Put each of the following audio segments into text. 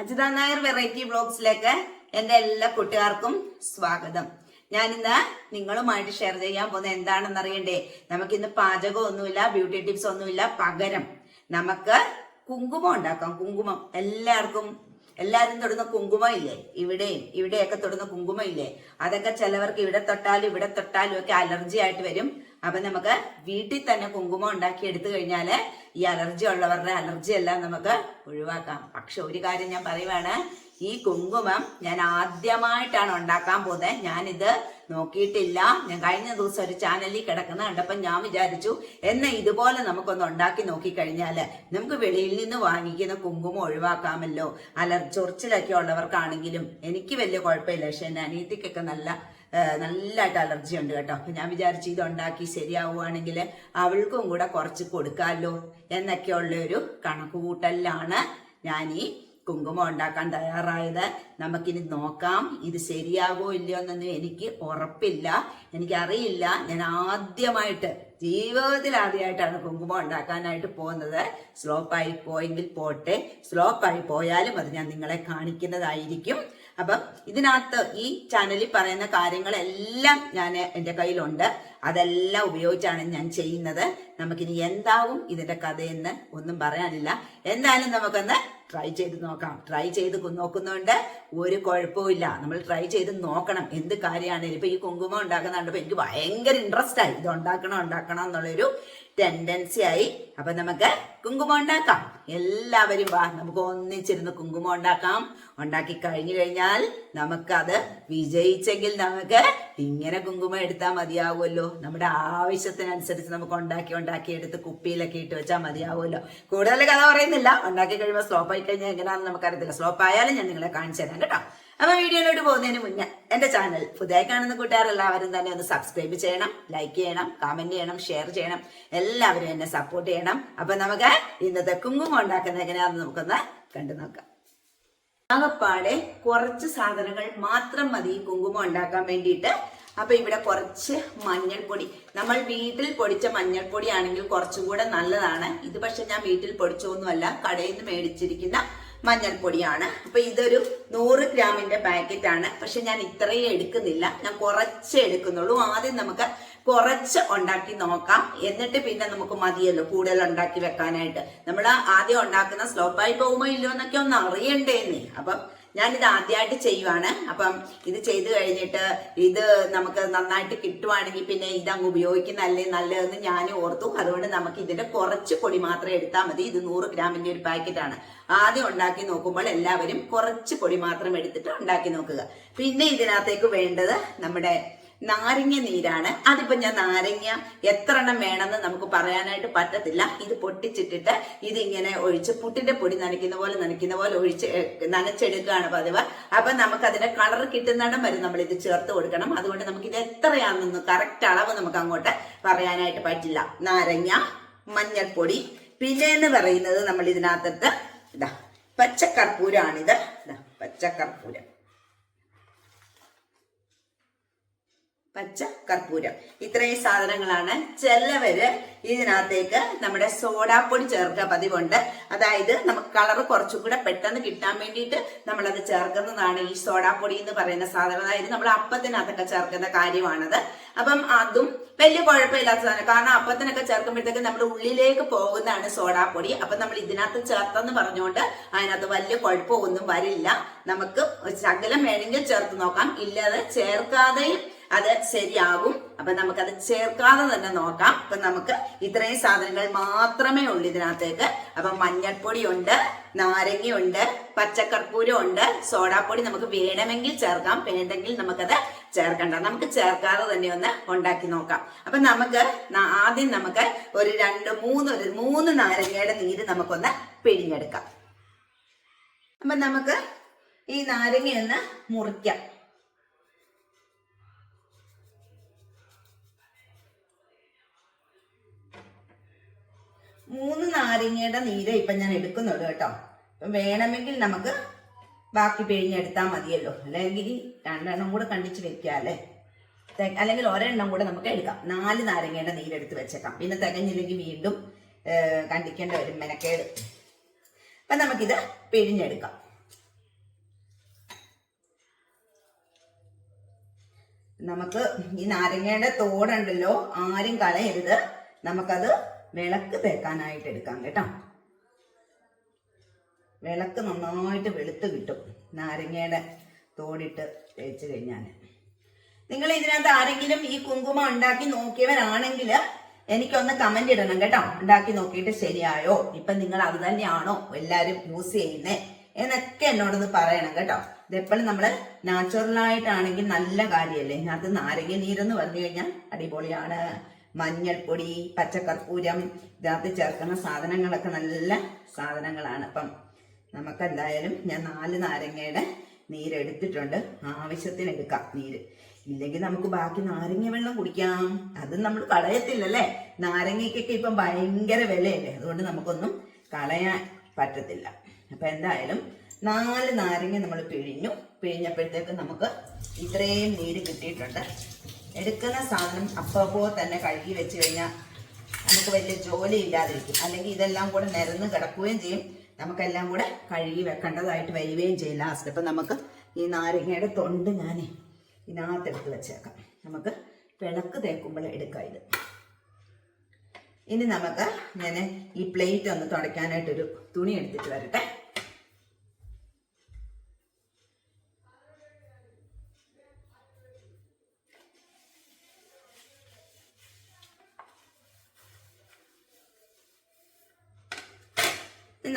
Ajitha Nair variety ബ്ലോഗ്സിലേക്ക് എന്റെ എല്ലാ കൂട്ടുകാർക്കും സ്വാഗതം. ഞാൻ ഇന്ന് നിങ്ങളുമായിട്ട് ഷെയർ ചെയ്യാൻ പോകുന്നത് എന്താണെന്ന് അറിയണ്ടേ? നമുക്കിന്ന് പാചകമൊന്നുമില്ല ബ്യൂട്ടി ടിപ്സ് ഒന്നുമില്ല. പകരം നമുക്ക് കുങ്കുമം ഉണ്ടാക്കാം. കുങ്കുമം. എല്ലാവർക്കും എല്ലാവരും തൊടുന്ന കുങ്കുമം ഇല്ലേ? ഇവിടെയും ഇവിടെയൊക്കെ തൊടുന്ന കുങ്കുമം ഇല്ലേ? അതൊക്കെ ചിലവർക്ക് ഇവിടെ തൊട്ടാലും ഇവിടെ തൊട്ടാലും ഒക്കെ അലർജി ആയിട്ട് വരും. അപ്പൊ നമുക്ക് വീട്ടിൽ തന്നെ കുങ്കുമം ഉണ്ടാക്കി എടുത്തു കഴിഞ്ഞാൽ ഈ അലർജി ഉള്ളവരുടെ അലർജി എല്ലാം നമുക്ക് ഒഴിവാക്കാം. പക്ഷെ ഒരു കാര്യം ഞാൻ പറയുവാണ് ഈ കുങ്കുമം ഞാൻ ആദ്യമായിട്ടാണ് ഉണ്ടാക്കാൻ പോകുന്നത്. ഞാനിത് നോക്കിയിട്ടില്ല. ഞാൻ കഴിഞ്ഞ ദിവസം ഒരു ചാനലിൽ കിടക്കുന്ന കണ്ടപ്പോൾ ഞാൻ വിചാരിച്ചു എന്നാ ഇതുപോലെ നമുക്കൊന്ന് ഉണ്ടാക്കി നോക്കിക്കഴിഞ്ഞാൽ നമുക്ക് വെളിയിൽ നിന്ന് വാങ്ങിക്കുന്ന കുങ്കുമം ഒഴിവാക്കാമല്ലോ. അലർജി ചൊറിച്ചിലൊക്കെ ഉള്ളവർക്കാണെങ്കിലും എനിക്ക് വലിയ കുഴപ്പമില്ല. പക്ഷെ എന്റെ അനിയത്തിക്കൊക്കെ നല്ല നല്ലതായിട്ട് അലർജി ഉണ്ട് കേട്ടോ. ഞാൻ വിചാരിച്ചു ഇത് ഉണ്ടാക്കി ശരിയാവുകയാണെങ്കിൽ അവൾക്കും കൂടെ കുറച്ച് കൊടുക്കാമല്ലോ എന്നൊക്കെയുള്ള ഒരു കണക്കുകൂട്ടലിലാണ് ഞാൻ ഈ കുങ്കുമം ഉണ്ടാക്കാൻ തയ്യാറായത്. നമുക്കിനി നോക്കാം ഇത് ശരിയാകോ ഇല്ലയോ എന്നൊന്നും എനിക്ക് ഉറപ്പില്ല. എനിക്കറിയില്ല. ഞാൻ ആദ്യമായിട്ട് ജീവിതത്തിൽ ആദ്യമായിട്ടാണ് കുങ്കുമം ഉണ്ടാക്കാനായിട്ട് പോകുന്നത്. സ്ലോപ്പായി പോയെങ്കിൽ പോട്ടെ. സ്ലോപ്പായി പോയാലും അത് ഞാൻ നിങ്ങളെ കാണിക്കുന്നതായിരിക്കും. അപ്പം ഇതിനകത്ത് ഈ ചാനലിൽ പറയുന്ന കാര്യങ്ങളെല്ലാം ഞാൻ എന്റെ കയ്യിലുണ്ട്. അതെല്ലാം ഉപയോഗിച്ചാണ് ഞാൻ ചെയ്യുന്നത്. നമുക്കിനി എന്താവും ഇതിന്റെ കഥയെന്ന് ഒന്നും പറയാനില്ല. എന്തായാലും നമുക്കൊന്ന് ട്രൈ ചെയ്ത് നോക്കാം. ട്രൈ ചെയ്ത് നോക്കുന്നതുകൊണ്ട് ഒരു കുഴപ്പമില്ല നമ്മൾ ട്രൈ ചെയ്ത് നോക്കണം എന്ത് കാര്യമാണെങ്കിലും ഇപ്പം ഈ കുങ്കുമം ഉണ്ടാക്കുന്നുണ്ടപ്പോൾ എനിക്ക് ഭയങ്കര ഇൻട്രസ്റ്റ് ആയി. ഇത് ഉണ്ടാക്കണം ഉണ്ടാക്കണം എന്നുള്ളൊരു ടെൻഡൻസി ആയി. അപ്പൊ നമുക്ക് കുങ്കുമം ഉണ്ടാക്കാം. എല്ലാവരും വാ നമുക്ക് ഒന്നിച്ചിരുന്ന് കുങ്കുമം ഉണ്ടാക്കാം. ഉണ്ടാക്കി കഴിഞ്ഞു കഴിഞ്ഞാൽ നമുക്കത് വിജയിച്ചെങ്കിൽ നമുക്ക് ഇങ്ങനെ കുങ്കുമം എടുത്താൽ മതിയാവുമല്ലോ. നമ്മുടെ ആവശ്യത്തിനനുസരിച്ച് നമുക്ക് ഉണ്ടാക്കി ഉണ്ടാക്കി എടുത്ത് കുപ്പിയിലൊക്കെ ഇട്ട് വെച്ചാൽ മതിയാവുമല്ലോ. കൂടുതൽ കഥ പറയുന്നില്ല. ഉണ്ടാക്കി കഴിയുമ്പോൾ സ്ലോപ്പ് ആയി കഴിഞ്ഞാൽ എങ്ങനെയാണെന്ന് നമുക്കറിയത്തില്ല. സ്ലോപ്പ് ആയാലും ഞാൻ നിങ്ങളെ കാണിച്ചു തരാം കേട്ടോ. അപ്പൊ വീഡിയോയിലോട്ട് പോകുന്നതിന് മുന്നേ എന്റെ ചാനൽ പുതിയ കാണുന്ന കൂട്ടുകാർ എല്ലാവരും തന്നെ ഒന്ന് സബ്സ്ക്രൈബ് ചെയ്യണം ലൈക്ക് ചെയ്യണം കമന്റ് ചെയ്യണം ഷെയർ ചെയ്യണം. എല്ലാവരും എന്നെ സപ്പോർട്ട് ചെയ്യണം. അപ്പൊ നമുക്ക് ഇന്നത്തെ കുങ്കുമം ഉണ്ടാക്കുന്നത് എങ്ങനെയാണെന്ന് നമുക്കൊന്ന് കണ്ടു നോക്കാം. ആകപ്പാടെ കുറച്ച് സാധനങ്ങൾ മാത്രം മതി കുങ്കുമം ഉണ്ടാക്കാൻ വേണ്ടിയിട്ട്. അപ്പൊ ഇവിടെ കുറച്ച് മഞ്ഞൾപ്പൊടി. നമ്മൾ വീട്ടിൽ പൊടിച്ച മഞ്ഞൾപ്പൊടി ആണെങ്കിൽ കുറച്ചും കൂടെ നല്ലതാണ്. ഇത് പക്ഷെ ഞാൻ വീട്ടിൽ പൊടിച്ചൊന്നുമല്ല കടയിൽ നിന്ന് മേടിച്ചിരിക്കുന്ന മഞ്ഞൾപ്പൊടിയാണ്. അപ്പൊ ഇതൊരു നൂറ് ഗ്രാമിന്റെ പാക്കറ്റ് ആണ് പക്ഷെ ഞാൻ ഇത്രയും എടുക്കുന്നില്ല. ഞാൻ കുറച്ചേ എടുക്കുന്നുള്ളൂ. ആദ്യം നമുക്ക് കുറച്ച് ഉണ്ടാക്കി നോക്കാം. എന്നിട്ട് പിന്നെ നമുക്ക് മതിയല്ലോ കൂടുതൽ ഉണ്ടാക്കി വെക്കാനായിട്ട്. നമ്മൾ ആദ്യം ഉണ്ടാക്കുന്ന സ്ലോപ്പായി പോകുമോ ഇല്ലയോ എന്നൊക്കെ ഒന്ന് അറിയണ്ടേന്നേ. അപ്പം ഞാനിത് ആദ്യമായിട്ട് ചെയ്യുവാണ്. അപ്പം ഇത് ചെയ്ത് കഴിഞ്ഞിട്ട് ഇത് നമുക്ക് നന്നായിട്ട് കിട്ടുവാണെങ്കിൽ പിന്നെ ഇതങ്ങ് ഉപയോഗിക്കുന്നതല്ലേ നല്ലതെന്ന് ഞാൻ ഓർത്തു. അതുകൊണ്ട് നമുക്ക് ഇതിന്റെ കുറച്ച് പൊടി മാത്രം എടുത്താൽ മതി. ഇത് നൂറ് ഗ്രാമിന്റെ ഒരു പാക്കറ്റാണ്. ആദ്യം ഉണ്ടാക്കി നോക്കുമ്പോൾ എല്ലാവരും കുറച്ച് പൊടി മാത്രം എടുത്തിട്ട് ഉണ്ടാക്കി നോക്കുക. പിന്നെ ഇതിനകത്തേക്ക് വേണ്ടത് നമ്മുടെ നാരങ്ങ നീരാണ്. അതിപ്പോ ഞാൻ നാരങ്ങ എത്ര എണ്ണം വേണമെന്ന് നമുക്ക് പറയാനായിട്ട് പറ്റത്തില്ല. ഇത് പൊട്ടിച്ചിട്ടിട്ട് ഇതിങ്ങനെ ഒഴിച്ച് പുട്ടിന്റെ പൊടി നനയ്ക്കുന്ന പോലെ നനയ്ക്കുന്ന പോലെ ഒഴിച്ച് നനച്ചെടുക്കുകയാണ് പതിവ്. അപ്പൊ നമുക്ക് അതിന്റെ കളർ കിട്ടുന്നിടം വരെ നമ്മൾ ഇത് ചേർത്ത് കൊടുക്കണം. അതുകൊണ്ട് നമുക്ക് ഇത് എത്രയാണെന്ന് കറക്റ്റ് അളവ് നമുക്ക് അങ്ങോട്ട് പറയാനായിട്ട് പറ്റില്ല. നാരങ്ങ മഞ്ഞൾപ്പൊടി പിന്നെ എന്ന് പറയുന്നത് നമ്മൾ ഇതിനകത്തത് ഇതാ പച്ചക്കർപ്പൂരാണിത്. ഇതാ പച്ചക്കർപ്പൂരം. പച്ച കർപ്പൂരം. ഇത്രയും സാധനങ്ങളാണ്. ചിലവര് ഇതിനകത്തേക്ക് നമ്മുടെ സോഡാപ്പൊടി ചേർക്കുക പതിവുണ്ട്. അതായത് നമുക്ക് കളർ കുറച്ചും കൂടെ പെട്ടെന്ന് കിട്ടാൻ വേണ്ടിയിട്ട് നമ്മളത് ചേർക്കുന്നതാണ് ഈ സോഡാപ്പൊടി എന്ന് പറയുന്ന സാധനം. അതായത് നമ്മൾ അപ്പത്തിനകത്തൊക്കെ ചേർക്കുന്ന കാര്യമാണത്. അപ്പം അതും വലിയ കുഴപ്പമില്ലാത്ത സാധനം. കാരണം അപ്പത്തിനൊക്കെ ചേർക്കുമ്പോഴത്തേക്ക് നമ്മുടെ ഉള്ളിലേക്ക് പോകുന്നതാണ് സോഡാപ്പൊടി. അപ്പൊ നമ്മൾ ഇതിനകത്ത് ചേർത്തെന്ന് പറഞ്ഞുകൊണ്ട് അതിനകത്ത് വലിയ കുഴപ്പമൊന്നും വരില്ല. നമുക്ക് ശകലം വേണമെങ്കിൽ ചേർത്ത് നോക്കാം. ഇല്ലാതെ ചേർക്കാതെയും അത് ശരിയാകും. അപ്പൊ നമുക്കത് ചേർക്കാതെ തന്നെ നോക്കാം. അപ്പൊ നമുക്ക് ഇത്രയും സാധനങ്ങൾ മാത്രമേ ഉള്ളൂ ഇതിനകത്തേക്ക്. അപ്പൊ മഞ്ഞൾപ്പൊടി ഉണ്ട് നാരങ്ങയുണ്ട് പച്ചക്കർപ്പൂരം ഉണ്ട് സോഡാപ്പൊടി നമുക്ക് വേണമെങ്കിൽ ചേർക്കാം. വേണ്ടെങ്കിൽ നമുക്കത് ചേർക്കണ്ട. നമുക്ക് ചേർക്കാതെ തന്നെ ഒന്ന് ഉണ്ടാക്കി നോക്കാം. അപ്പൊ നമുക്ക് ആദ്യം നമുക്ക് ഒരു രണ്ട് മൂന്ന് ഒരു മൂന്ന് നാരങ്ങയുടെ നീര് നമുക്കൊന്ന് പിഴിഞ്ഞെടുക്കാം. അപ്പൊ നമുക്ക് ഈ നാരങ്ങയൊന്ന് മുറിക്കാം. മൂന്ന് നാരങ്ങയുടെ നീര ഇപ്പൊ ഞാൻ എടുക്കുന്നുള്ളൂ കേട്ടോ. അപ്പം വേണമെങ്കിൽ നമുക്ക് ബാക്കി പിഴിഞ്ഞെടുത്താൽ മതിയല്ലോ. അല്ലെങ്കിൽ രണ്ടെണ്ണം കൂടെ കണ്ടിച്ച് വെക്കുക അല്ലേ? അല്ലെങ്കിൽ ഒരെണ്ണം കൂടെ നമുക്ക് എടുക്കാം. നാല് നാരങ്ങയുടെ നീരെടുത്ത് വെച്ചേക്കാം. പിന്നെ തികഞ്ഞില്ലെങ്കിൽ വീണ്ടും കണ്ടിക്കേണ്ട വരും മെനക്കേട്. അപ്പൊ നമുക്കിത് പിഴിഞ്ഞെടുക്കാം. നമുക്ക് ഈ നാരങ്ങയുടെ തോടുണ്ടല്ലോ. ആരും കളയരുത്. നമുക്കത് വിളക്ക് തേക്കാനായിട്ട് എടുക്കാം കേട്ടോ. വിളക്ക് നന്നായിട്ട് വെളുത്ത് കിട്ടും. നാരങ്ങയുടെ തോടിട്ട് തേച്ച് കഴിഞ്ഞാൽ നിങ്ങൾ ഇതിനകത്ത് ആരെങ്കിലും ഈ കുങ്കുമം ഉണ്ടാക്കി നോക്കിയവരാണെങ്കിൽ എനിക്കൊന്ന് കമന്റ് ഇടണം കേട്ടോ. ഉണ്ടാക്കി നോക്കിയിട്ട് ശരിയായോ? ഇപ്പൊ നിങ്ങൾ അത് തന്നെയാണോ എല്ലാരും യൂസ് ചെയ്യുന്നേ? എന്നൊക്കെ എന്നോടൊന്ന് പറയണം കേട്ടോ. ഇതെപ്പോഴും നമ്മൾ നാച്ചുറൽ ആയിട്ടാണെങ്കിൽ നല്ല കാര്യമല്ലേ ഇതിനകത്ത് നാരങ്ങ നീരെന്ന് പറഞ്ഞു കഴിഞ്ഞാൽ അടിപൊളിയാണ്. മഞ്ഞൾപ്പൊടി പച്ചക്കർപ്പൂരം ഇതിനകത്ത് ചേർക്കുന്ന സാധനങ്ങളൊക്കെ നല്ല സാധനങ്ങളാണ്. അപ്പം നമുക്ക് എന്തായാലും ഞാൻ നാല് നാരങ്ങയുടെ നീരെടുത്തിട്ടുണ്ട്. ആവശ്യത്തിന് എടുക്കാം നീര്. ഇല്ലെങ്കിൽ നമുക്ക് ബാക്കി നാരങ്ങ വെള്ളം കുടിക്കാം. അത് നമ്മൾ കളയത്തില്ലല്ലേ? നാരങ്ങയ്ക്കൊക്കെ ഇപ്പം ഭയങ്കര വിലയല്ലേ? അതുകൊണ്ട് നമുക്കൊന്നും കളയാൻ പറ്റത്തില്ല. അപ്പൊ എന്തായാലും നാല് നാരങ്ങ നമ്മൾ പിഴിഞ്ഞു. പിഴിഞ്ഞപ്പോഴത്തേക്ക് നമുക്ക് ഇത്രയും നീര് കിട്ടിയിട്ടുണ്ട്. എടുക്കുന്ന സാധനം അപ്പപ്പോ തന്നെ കഴുകി വെച്ച് കഴിഞ്ഞാൽ നമുക്ക് വലിയ ജോലി ഇല്ലാതിരിക്കും അല്ലെങ്കിൽ ഇതെല്ലാം കൂടെ നിരന്ന് കിടക്കുകയും ചെയ്യും. നമുക്കെല്ലാം കൂടെ കഴുകി വെക്കേണ്ടതായിട്ട് വരികയും ചെയ്യും ലാസ്റ്റ് അപ്പം നമുക്ക് ഈ നാരങ്ങയുടെ തൊണ്ട് ഞാൻ ഇതിനകത്തെടുത്ത് വെച്ചേക്കാം. നമുക്ക് വിളക്ക് തേക്കുമ്പോൾ എടുക്കാം ഇത്. ഇനി നമുക്ക് ഞാൻ ഈ പ്ലേറ്റ് ഒന്ന് തുടയ്ക്കാനായിട്ടൊരു തുണി എടുത്തിട്ട് വരട്ടെ.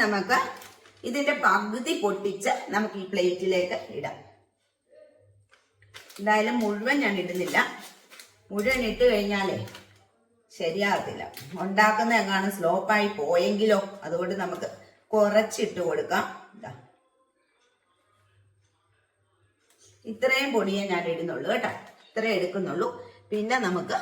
നമുക്ക് ഇതിന്റെ പകുതി പൊട്ടിച്ച് നമുക്ക് ഈ പ്ലേറ്റിലേക്ക് ഇടാം. എന്തായാലും മുഴുവൻ ഞാൻ ഇടുന്നില്ല. മുഴുവൻ ഇട്ട് കഴിഞ്ഞാലേ ശരിയാകത്തില്ല. ഉണ്ടാക്കുന്ന എങ്ങാനും സ്ലോപ്പായി പോയെങ്കിലോ അതുകൊണ്ട് നമുക്ക് കുറച്ചിട്ട് കൊടുക്കാം. ഇതാ. ഇത്രയും പൊടിയേ ഞാൻ ഇടുന്നുള്ളൂ കേട്ടോ. ഇത്രയും എടുക്കുന്നുള്ളൂ. പിന്നെ നമുക്ക്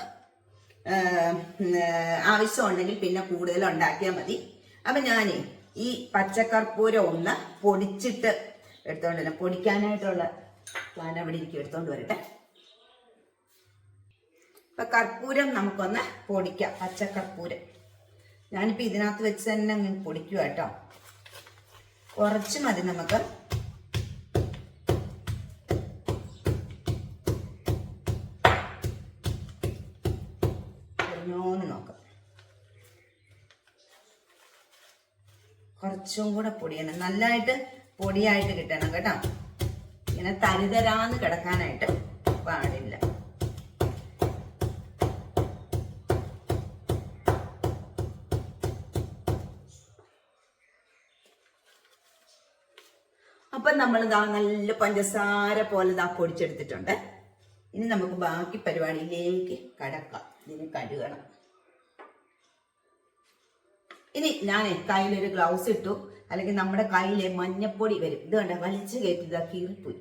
ആവശ്യമുണ്ടെങ്കിൽ പിന്നെ കൂടുതൽ ഉണ്ടാക്കിയാൽ മതി. അപ്പൊ ഞാനേ ഈ പച്ചക്കർപ്പൂരം ഒന്ന് പൊടിച്ചിട്ട് എടുത്തോണ്ട് വരാം പൊടിക്കാനായിട്ടുള്ള പ്ലാൻ അവിടെ ഇരിക്കും എടുത്തോണ്ട് വരട്ടെ. ഇപ്പൊ കർപ്പൂരം നമുക്കൊന്ന് പൊടിക്കാം. പച്ചക്കർപ്പൂരം. ഞാനിപ്പോ ഇതിനകത്ത് വെച്ച് തന്നെ അങ്ങ് പൊടിക്കുക കേട്ടോ. കുറച്ച് മതി നമുക്ക്. കുറച്ചും കൂടെ പൊടിയണം. നല്ലതായിട്ട് പൊടിയായിട്ട് കിട്ടണം കേട്ടോ. ഇങ്ങനെ തരിതരാന്ന് കിടക്കാനായിട്ട് പാടില്ല. അപ്പൊ നമ്മൾ ഇതാ നല്ല പഞ്ചസാര പോലെ ഇതാ പൊടിച്ചെടുത്തിട്ടുണ്ട്. ഇനി നമുക്ക് ബാക്കി പരിപാടിയിലേക്ക് കടക്കാം. ഇതിന് കഴുകണം. ഇനി ഞാൻ കയ്യിലൊരു ഗ്ലൗസ് ഇട്ടു. അല്ലെങ്കിൽ നമ്മുടെ കയ്യിലെ മഞ്ഞപ്പൊടി വരും. ഇത് കണ്ട? വലിച്ചു കയറ്റി ഇതാ കീറിപ്പോയി.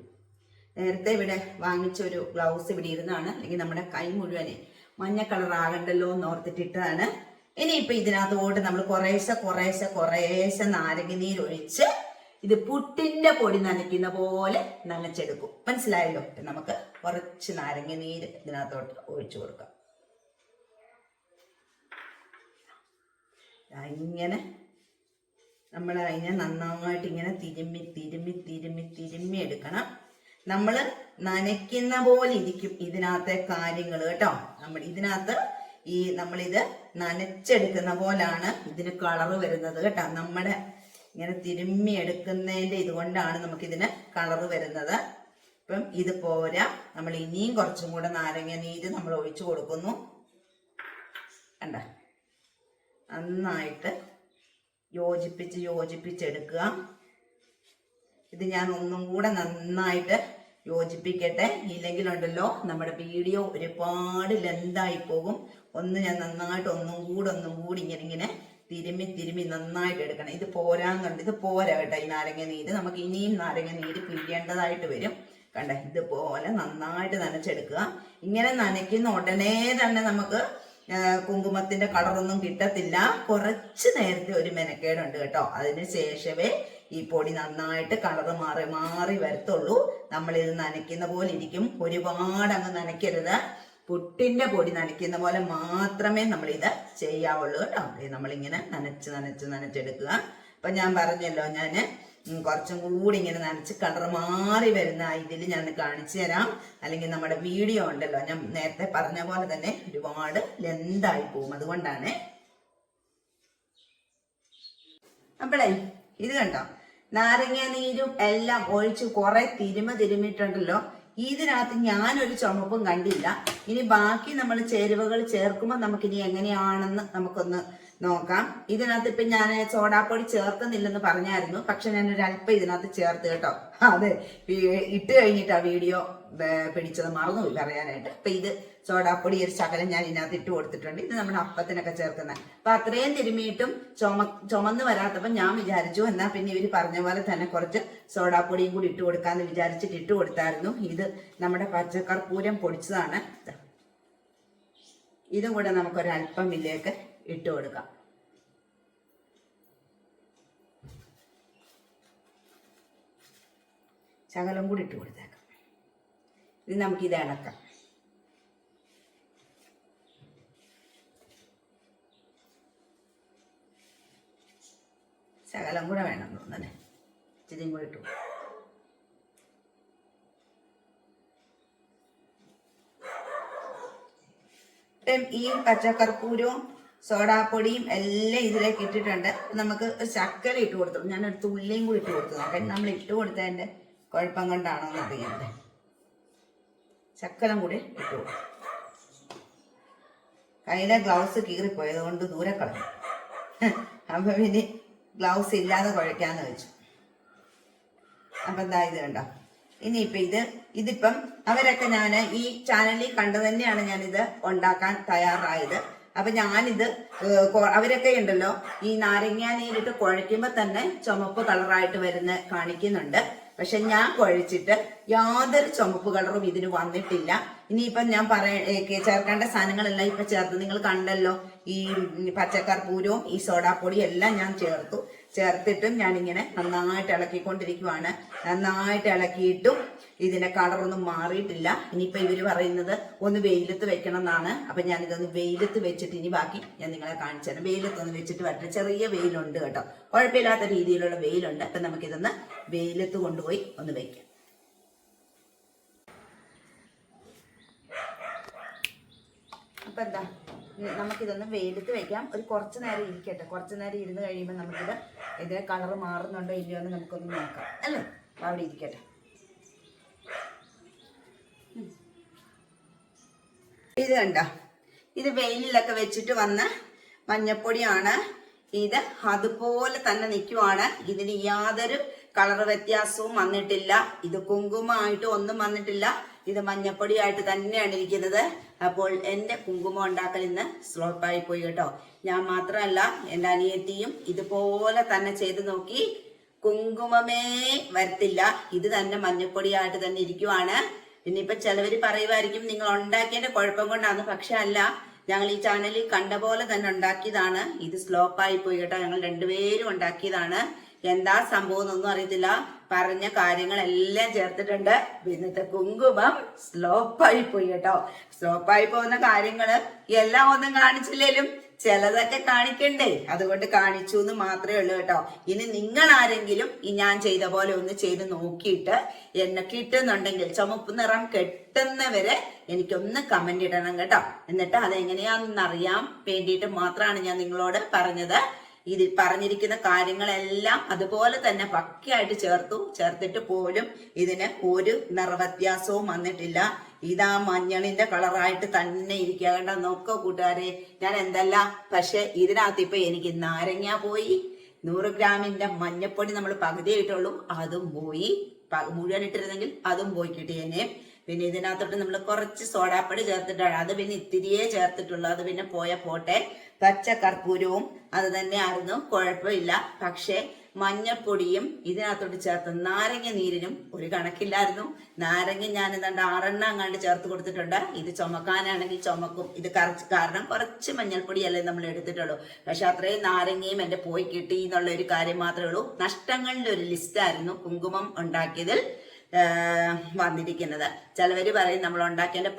നേരത്തെ ഇവിടെ വാങ്ങിച്ച ഒരു ഗ്ലൗസ് ഇവിടെ ഇരുന്നാണ്. അല്ലെങ്കിൽ നമ്മുടെ കൈ മുഴുവനെ മഞ്ഞ കളർ ആകണ്ടല്ലോ എന്ന് ഓർത്തിട്ടിട്ടതാണ് ഇപ്പൊ ഇതിനകത്തോട്ട് നമ്മൾ കുറേശ്ശെ കുറേശ്ശെ കുറേശ്ശെ നാരങ്ങ നീരൊഴിച്ച് ഇത് പുട്ടിന്റെ പൊടി നനയ്ക്കുന്ന പോലെ നനച്ചെടുക്കും. മനസ്സിലായല്ലോ? നമുക്ക് കുറച്ച് നാരങ്ങനീര് ഇതിനകത്തോട്ട് ഒഴിച്ചു കൊടുക്കാം. ഇങ്ങനെ നമ്മൾ അതിനെ നന്നായിട്ട് ഇങ്ങനെ തിരുമ്മി തിരുമ്മി തിരുമ്മി തിരുമ്മി എടുക്കണം. നമ്മൾ നനയ്ക്കുന്ന പോലെ ഇരിക്കും ഇതിനകത്തെ കാര്യങ്ങൾ കേട്ടോ. നമ്മൾ ഇതിനകത്ത് ഈ നമ്മളിത് നനച്ചെടുക്കുന്ന പോലാണ് ഇതിന് കളറ് വരുന്നത് കേട്ടോ. നമ്മുടെ ഇങ്ങനെ തിരുമ്മി എടുക്കുന്നതിന്റെ ഇതുകൊണ്ടാണ് നമുക്കിതിന് കളറ് വരുന്നത്. ഇപ്പം ഇത് പോരാ നമ്മൾ ഇനിയും കുറച്ചും കൂടെ നാരങ്ങ നീര് നമ്മൾ ഒഴിച്ചു കൊടുക്കുന്നു. കണ്ട? നന്നായിട്ട് യോജിപ്പിച്ച് യോജിപ്പിച്ചെടുക്കുക. ഇത് ഞാൻ ഒന്നും കൂടെ നന്നായിട്ട് യോജിപ്പിക്കട്ടെ. ഇല്ലെങ്കിലുണ്ടല്ലോ നമ്മുടെ വീഡിയോ ഒരുപാട് ലെന്തായി പോകും. ഒന്ന് ഞാൻ നന്നായിട്ട് ഒന്നും കൂടെ ഒന്നും കൂടി ഇങ്ങനെ ഇങ്ങനെ തിരുമ്മി തിരുമ്മി നന്നായിട്ട് എടുക്കണം. ഇത് പോരാൻ കണ്ട് ഇത് പോരാ കേട്ടോ ഈ നാരങ്ങ നീര്. നമുക്ക് ഇനിയും നാരങ്ങ നീര് പിഴിയേണ്ടതായിട്ട് വരും. കണ്ട? ഇതുപോലെ നന്നായിട്ട് നനച്ചെടുക്കുക. ഇങ്ങനെ നനയ്ക്കുന്ന ഉടനെ തന്നെ നമുക്ക് കുങ്കുമത്തിന്റെ കളറൊന്നും കിട്ടത്തില്ല. കുറച്ച് നേരത്തെ ഒരു മെനക്കേടുണ്ട് കേട്ടോ. അതിന് ശേഷമേ ഈ പൊടി നന്നായിട്ട് കളർ മാറി മാറി വരത്തുള്ളൂ. നമ്മളിത് നനയ്ക്കുന്ന പോലെ ഇരിക്കും. ഒരുപാട് അങ്ങ് നനയ്ക്കരുത്. പുട്ടിന്റെ പൊടി നനയ്ക്കുന്ന പോലെ മാത്രമേ നമ്മൾ ഇത് ചെയ്യാവുള്ളൂ കേട്ടോ. നമ്മളിങ്ങനെ നനച്ച് നനച്ച് നനച്ചെടുക്കുക. അപ്പൊ ഞാൻ പറഞ്ഞല്ലോ ഉം, കുറച്ചും കൂടി ഇങ്ങനെ നനച്ച് കളർ മാറി വരുന്ന ഇതിൽ ഞാൻ കാണിച്ചു തരാം. അല്ലെങ്കിൽ നമ്മുടെ വീഡിയോ ഉണ്ടല്ലോ ഞാൻ നേരത്തെ പറഞ്ഞ പോലെ തന്നെ ഒരുപാട് ലെന്തായി പോകും. അതുകൊണ്ടാണ്. അപ്പോഴേ ഇത് കണ്ടോ? നാരങ്ങ നീരും എല്ലാം ഒഴിച്ച് കുറെ തിരുമ തിരുമിട്ടുണ്ടല്ലോ. ഇതിനകത്ത് ഞാനൊരു ചുമപ്പും കണ്ടില്ല. ഇനി ബാക്കി നമ്മൾ ചേരുവകൾ ചേർക്കുമ്പോൾ നമുക്കിനി എങ്ങനെയാണെന്ന് നമുക്കൊന്ന് നോക്കാം. ഇതിനകത്ത് ഇപ്പൊ ഞാൻ സോഡാപ്പൊടി ചേർക്കുന്നില്ലെന്ന് പറഞ്ഞായിരുന്നു. പക്ഷെ ഞാൻ ഒരു അല്പം ഇതിനകത്ത് ചേർത്ത് കേട്ടോ. അതെ ഇട്ട് കഴിഞ്ഞിട്ട് ആ വീഡിയോ പിടിച്ചത് മറന്നു പറയാനായിട്ട്. അപ്പൊ ഇത് സോഡാപ്പൊടി ഒരു ശകലം ഞാൻ ഇതിനകത്ത് ഇട്ട് കൊടുത്തിട്ടുണ്ട്. ഇത് നമ്മുടെ അപ്പത്തിനൊക്കെ ചേർക്കുന്നത് അപ്പൊ അത്രയും തിരുമിയിട്ടും ചുമ ചുമന്ന് വരാത്തപ്പോ ഞാൻ വിചാരിച്ചു എന്നാ പിന്നെ ഇവർ പറഞ്ഞ പോലെ തന്നെ കുറച്ച് സോഡാപ്പൊടിയും കൂടി ഇട്ട് കൊടുക്കാന്ന് വിചാരിച്ചിട്ട് ഇട്ട് കൊടുത്തായിരുന്നു. ഇത് നമ്മുടെ പച്ചക്കർപ്പൂരം പൊടിച്ചതാണ്. ഇതും. കൂടെ നമുക്കൊരല്പം ഇതിലേക്ക് ഇട്ട് കൊടുക്കാം. ശകലം കൂടി ഇട്ട് കൊടുത്തേക്കാം. ഇത് നമുക്കിത് ഇളക്കാം. ശകലം കൂടെ വേണം തോന്നല്ലേ ഇച്ചിരിയും കൂടി ഇട്ടു ഈ പച്ചക്കർപ്പൂരവും സോഡാപ്പൊടിയും എല്ലാം ഇതിലേക്ക് ഇട്ടിട്ടുണ്ട്. നമുക്ക് ഒരു ശർക്കര ഇട്ട് കൊടുത്തു. ഞാൻ ഒരു തുള്ളിയും കൂടി ഇട്ട് കൊടുത്തു. നോക്കാം നമ്മൾ ഇട്ട് കൊടുത്തതിന്റെ കുഴപ്പം കൊണ്ടാണോ എന്ന് അറിയാതെ. ശക്കലം കൂടി ഇട്ട് കൊടുത്തു. കയ്യിലെ ഗ്ലൗസ് കീറിപ്പോയത് കൊണ്ട് ദൂരെ കളഞ്ഞു. അപ്പൊ പിന്നെ ഗ്ലൗസ് ഇല്ലാതെ കുഴക്കാന്ന് വെച്ചു. അപ്പൊ എന്താ ഇത് കണ്ടോ. ഇനിയിപ്പൊ ഇത് ഇതിപ്പം അവരൊക്കെ ഞാൻ ഈ ചാനലിൽ കണ്ടു തന്നെയാണ് ഞാനിത് ഉണ്ടാക്കാൻ തയ്യാറായത്. അപ്പൊ ഞാനിത് അവരൊക്കെ ഉണ്ടല്ലോ ഈ നാരങ്ങ നീരിട്ട് കുഴയ്ക്കുമ്പോ തന്നെ ചുമപ്പ് കളറായിട്ട് വരുന്ന കാണിക്കുന്നുണ്ട്. പക്ഷെ ഞാൻ കുഴച്ചിട്ട് യാതൊരു ചുമപ്പ് കളറും ഇതിന് വന്നിട്ടില്ല. ഇനിയിപ്പം ഞാൻ പറയ ചേർക്കേണ്ട സാധനങ്ങളെല്ലാം ഇപ്പൊ ചേർത്ത് നിങ്ങൾ കണ്ടല്ലോ. ഈ പച്ചക്കർപ്പൂരവും ഈ സോഡാപ്പൊടിയും എല്ലാം ഞാൻ ചേർത്തു. ചേർത്തിട്ടും ഞാനിങ്ങനെ നന്നായിട്ട് ഇളക്കിക്കൊണ്ടിരിക്കുവാണ്. നന്നായിട്ട് ഇളക്കിയിട്ടും ഇതിന്റെ കളറൊന്നും മാറിയിട്ടില്ല. ഇനിയിപ്പോൾ ഇവർ പറയുന്നത് ഒന്ന് വെയിലത്ത് വെക്കണം എന്നാണ് അപ്പൊ ഞാനിതൊന്ന് വെയിലത്ത് വെച്ചിട്ട് ഇനി ബാക്കി ഞാൻ നിങ്ങളെ കാണിച്ചു തരാം. വെയിലത്തൊന്ന് വെച്ചിട്ട് വരട്ടെ ചെറിയ വെയിലുണ്ട് കേട്ടോ. കുഴപ്പമില്ലാത്ത രീതിയിലുള്ള വെയിലുണ്ട്. അപ്പൊ നമുക്കിതൊന്ന് വെയിലത്ത് കൊണ്ടുപോയി ഒന്ന് വെക്കാം. അപ്പൊ എന്താ? നമുക്കിതൊന്ന് വെയിലത്ത് വെക്കാം. ഒരു കുറച്ച് നേരം ഇരിക്കട്ടെ. കുറച്ച് നേരം ഇരുന്ന് കഴിയുമ്പോൾ നമുക്കിത് ഇതിന്റെ കളർ മാറുന്നുണ്ടോ ഇല്ലയോ എന്ന് നമുക്കൊന്ന് നോക്കാം. അല്ലേ? അവിടെ ഇരിക്കട്ടെ. ഇത് കണ്ടോ? ഇത് വെയിലിലൊക്കെ വെച്ചിട്ട് വന്ന മഞ്ഞപ്പൊടിയാണ്. ഇത് അതുപോലെ തന്നെ നിൽക്കുവാണ് ഇതിന് യാതൊരു കളർ വ്യത്യാസവും വന്നിട്ടില്ല. ഇത് കുങ്കുമമായിട്ട് ഒന്നും വന്നിട്ടില്ല. ഇത് മഞ്ഞപ്പൊടിയായിട്ട് തന്നെയാണ് ഇരിക്കുന്നത്. അപ്പോൾ എന്റെ കുങ്കുമം ഉണ്ടാക്കൽ ഇന്ന് സ്ലോപ്പായി പോയി കേട്ടോ. ഞാൻ മാത്രമല്ല എന്റെ അനിയത്തിയും ഇതുപോലെ തന്നെ ചെയ്ത് നോക്കി. കുങ്കുമമേ വരത്തില്ല. ഇത് തന്നെ മഞ്ഞപ്പൊടിയായിട്ട് തന്നെ ഇരിക്കുവാണ്. ഇനിയിപ്പോ ചിലവർ പറയുമായിരിക്കും നിങ്ങൾ ഉണ്ടാക്കിയതിന്റെ കുഴപ്പം കൊണ്ടാണ് പക്ഷെ അല്ല ഞങ്ങൾ ഈ ചാനലിൽ കണ്ട പോലെ തന്നെ ഉണ്ടാക്കിയതാണ്. ഇത് സ്ലോപ്പായി പോയി കേട്ടോ. ഞങ്ങൾ രണ്ടുപേരും ഉണ്ടാക്കിയതാണ്. എന്താ സംഭവം ഒന്നും അറിയത്തില്ല. പറഞ്ഞ കാര്യങ്ങളെല്ലാം ചേർത്തിട്ടുണ്ട്. ഇന്നത്തെ കുങ്കുമം സ്ലോപ്പായി പോയി കേട്ടോ. സ്ലോപ്പായി പോകുന്ന കാര്യങ്ങൾ എല്ലാം ഒന്നും കാണിച്ചില്ലേലും ചിലതൊക്കെ കാണിക്കണ്ടേ? അതുകൊണ്ട് കാണിച്ചു എന്ന് മാത്രമേ ഉള്ളൂ കേട്ടോ. ഇനി നിങ്ങൾ ആരെങ്കിലും ഈ ഞാൻ ചെയ്ത പോലെ ഒന്ന് ചെയ്ത് നോക്കിയിട്ട് എന്നെ കിട്ടുന്നുണ്ടെങ്കിൽ ചുമപ്പ് നിറം കെട്ടുന്നവരെ എനിക്കൊന്ന് കമന്റ് ഇടണം കേട്ടോ. എന്നിട്ട് അതെങ്ങനെയാണെന്ന് അറിയാൻ വേണ്ടിയിട്ട് മാത്രമാണ് ഞാൻ നിങ്ങളോട് പറഞ്ഞത്. ഇതിൽ പറഞ്ഞിരിക്കുന്ന കാര്യങ്ങളെല്ലാം അതുപോലെ തന്നെ പക്കയായിട്ട് ചേർത്തു. ചേർത്തിട്ട് പോലും ഇതിന് ഒരു നിറവ്യത്യാസവും വന്നിട്ടില്ല. ഇതാ മഞ്ഞളിന്റെ കളറായിട്ട് തന്നെ ഇരിക്കേണ്ട കണ്ട? നോക്കോ കൂട്ടുകാരെ ഞാൻ എന്തല്ല പക്ഷെ ഇതിനകത്ത് ഇപ്പൊ എനിക്ക് നാരങ്ങ പോയി. നൂറ് ഗ്രാമിന്റെ മഞ്ഞപ്പൊടി നമ്മൾ പകുതി ഇട്ടുള്ളൂ അതും പോയി. മുഴുവൻ ഇട്ടിരുന്നെങ്കിൽ അതും പോയി കിട്ടിയേനെ. പിന്നെ ഇതിനകത്തോട്ട് നമ്മൾ കുറച്ച് സോഡാപ്പൊടി ചേർത്തിട്ടാണ്. അത് പിന്നെ ഇത്തിരിയേ ചേർത്തിട്ടുള്ളൂ. അത് പിന്നെ പോയ പോട്ടെ. പച്ച കർപ്പൂരവും അത് തന്നെയായിരുന്നു. കുഴപ്പമില്ല. പക്ഷേ മഞ്ഞപ്പൊടിയും ഇതിനകത്തോട്ട് ചേർത്ത് നാരങ്ങ നീരിനും ഒരു കണക്കില്ലായിരുന്നു. നാരങ്ങ ഞാൻ എന്താണ്ട് ആറെണ്ണം അങ്ങാണ്ട് ചേർത്ത് കൊടുത്തിട്ടുണ്ട്. ഇത് ചുമക്കാനാണെങ്കിൽ ചുമക്കും. ഇത് കറച്ച് കാരണം കുറച്ച് മഞ്ഞൾപ്പൊടിയല്ലേ നമ്മൾ എടുത്തിട്ടുള്ളൂ. പക്ഷെ അത്രയും നാരങ്ങയും എന്റെ പോയി കിട്ടി എന്നുള്ള ഒരു കാര്യം മാത്രമേ ഉള്ളൂ. നഷ്ടങ്ങളുടെ ഒരു ലിസ്റ്റായിരുന്നു കുങ്കുമം ഉണ്ടാക്കിയതിൽ. വന്നിരിക്കുന്നത്. ചിലവർ പറയും നമ്മൾ ഉണ്ടാക്കിയതിന്റെ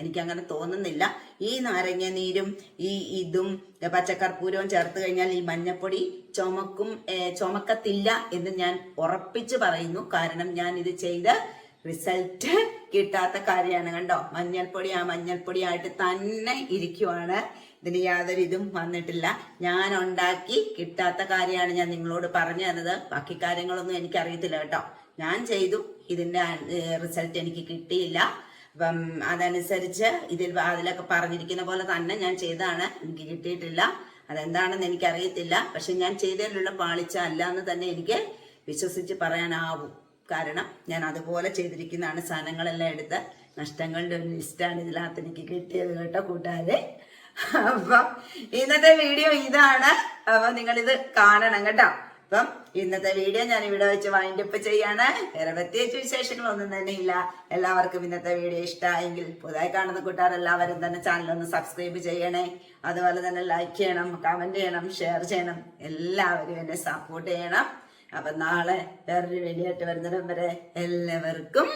എനിക്ക് അങ്ങനെ തോന്നുന്നില്ല. ഈ നാരങ്ങ നീരും ഈ ഇതും പച്ചക്കർപ്പൂരവും ചേർത്ത് കഴിഞ്ഞാൽ ഈ മഞ്ഞപ്പൊടി ചുമക്കും ചുമക്കത്തില്ല എന്ന് ഞാൻ ഉറപ്പിച്ച് പറയുന്നു. കാരണം ഞാൻ ഇത് ചെയ്ത് റിസൾട്ട് കിട്ടാത്ത കാര്യമാണ്. കണ്ടോ? മഞ്ഞൾപ്പൊടി ആ മഞ്ഞൾപ്പൊടിയായിട്ട് തന്നെ ഇരിക്കുവാണ്. ഇതിന് യാതൊരു ഇതും വന്നിട്ടില്ല. ഞാൻ ഉണ്ടാക്കി കിട്ടാത്ത കാര്യമാണ് ഞാൻ നിങ്ങളോട് പറഞ്ഞു തന്നത്. ബാക്കി കാര്യങ്ങളൊന്നും എനിക്കറിയത്തില്ല കേട്ടോ. ഞാൻ ചെയ്തു. ഇതിന്റെ റിസൾട്ട് എനിക്ക് കിട്ടിയില്ല. അപ്പം അതനുസരിച്ച് ഇതിൽ അതിലൊക്കെ പറഞ്ഞിരിക്കുന്ന പോലെ തന്നെ ഞാൻ ചെയ്തതാണ്. എനിക്ക് കിട്ടിയിട്ടില്ല. അതെന്താണെന്ന് എനിക്കറിയത്തില്ല. പക്ഷെ ഞാൻ ചെയ്തതിലുള്ള പാളിച്ച അല്ല എന്ന് തന്നെ എനിക്ക് വിശ്വസിച്ച് പറയാനാവും. കാരണം ഞാൻ അതുപോലെ ചെയ്തിരിക്കുന്നതാണ്. സാധനങ്ങളെല്ലാം എടുത്ത് നഷ്ടങ്ങളുടെ ഒരു ലിസ്റ്റാണ് ഇതിനകത്ത് എനിക്ക് കിട്ടിയത് കേട്ടോ കൂട്ടാതെ അപ്പം ഇന്നത്തെ വീഡിയോ ഇതാണ്. അപ്പം നിങ്ങളിത് കാണണം കേട്ടോ. അപ്പം ഇന്നത്തെ വീഡിയോ ഞാൻ ഇവിടെ വെച്ച് വൈൻഡപ്പ് ചെയ്യാണ്. വേറെ പ്രത്യേകിച്ച് വിശേഷങ്ങളൊന്നും തന്നെ ഇല്ല എല്ലാവർക്കും ഇന്നത്തെ വീഡിയോ ഇഷ്ടമായെങ്കിൽ പുതുതായി കാണുന്ന കൂട്ടുകാർ എല്ലാവരും തന്നെ ചാനൽ ഒന്ന് സബ്സ്ക്രൈബ് ചെയ്യണേ. അതുപോലെ തന്നെ ലൈക്ക് ചെയ്യണം കമന്റ് ചെയ്യണം ഷെയർ ചെയ്യണം. എല്ലാവരും എന്നെ സപ്പോർട്ട് ചെയ്യണം. അപ്പൊ നാളെ വേറൊരു വീഡിയോ ആയിട്ട് വരുന്നിടം വരെ എല്ലാവർക്കും